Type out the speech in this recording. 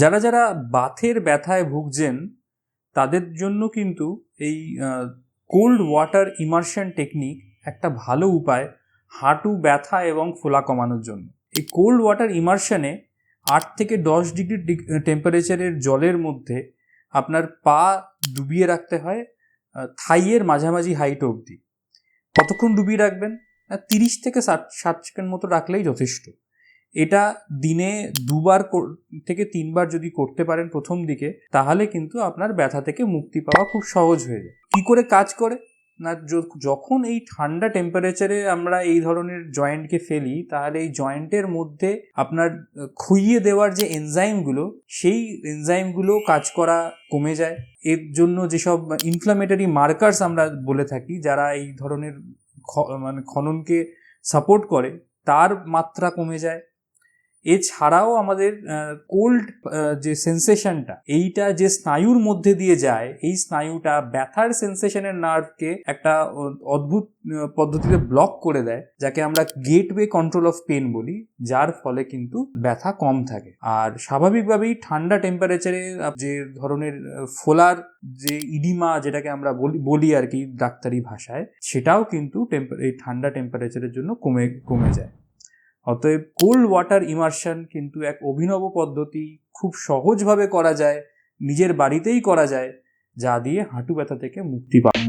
যারা যারা বাথের ব্যথায় ভুগছেন, তাদের জন্য কিন্তু এই কোল্ড ওয়াটার ইমার্শন টেকনিক একটা ভালো উপায় হাঁটু ব্যথা এবং ফোলা কমানোর জন্য। এই কোল্ড ওয়াটার ইমার্শনে আট থেকে দশ ডিগ্রি টেম্পারেচারের জলের মধ্যে আপনার পা ডুবিয়ে রাখতে হয় থাইয়ের মাঝামাঝি হাইট অবধি। কতক্ষণ ডুবিয়ে রাখবেন? তিরিশ থেকে ষাট ষাট সেকেন্ড মতো রাখলেই যথেষ্ট। এটা দিনে দুবার থেকে তিনবার যদি করতে পারেন প্রথম দিকে, তাহলে কিন্তু আপনার ব্যথা থেকে মুক্তি পাওয়া খুব সহজ হয়ে যায়। কী করে কাজ করে? না যখন এই ঠান্ডা টেম্পারেচারে আমরা এই ধরনের জয়েন্টকে ফেলি, তাহলে এই জয়েন্টের মধ্যে আপনার খুইয়ে দেওয়ার যে এনজাইমগুলো সেই এনজাইমগুলো কাজ করা কমে যায়। এর জন্য যেসব ইনফ্লামেটরি মার্কার্স আমরা বলে থাকি, যারা এই ধরনের মানে খননকে সাপোর্ট করে, তার মাত্রা কমে যায়। এছাড়াও আমাদের কোল্ড যে সেন্সেশনটা এইটা যে স্নায়ুর মধ্যে দিয়ে যায়, এই স্নায়ুটা ব্যথার সেন্সেশনের নার্ভকে একটা অদ্ভুত পদ্ধতিতে ব্লক করে দেয়, যাকে আমরা গেটওয়ে কন্ট্রোল অফ পেন বলি, যার ফলে কিন্তু ব্যথা কম থাকে। আর স্বাভাবিকভাবেই ঠান্ডা টেম্পারেচারে যে ধরনের ফোলার যে ইডিমা, যেটাকে আমরা বলি আর কি ডাক্তারি ভাষায়, সেটাও কিন্তু এই ঠান্ডা টেম্পারেচারের জন্য কমে কমে যায়। অতএব কোল্ড ওয়াটার ইমার্শন কিন্তু এক অভিনব পদ্ধতি খুব সহজভাবে করা যায়, নিজের বাড়িতেই করা যায়, যা দিয়ে হাঁটু ব্যথা থেকে মুক্তি পাওয়া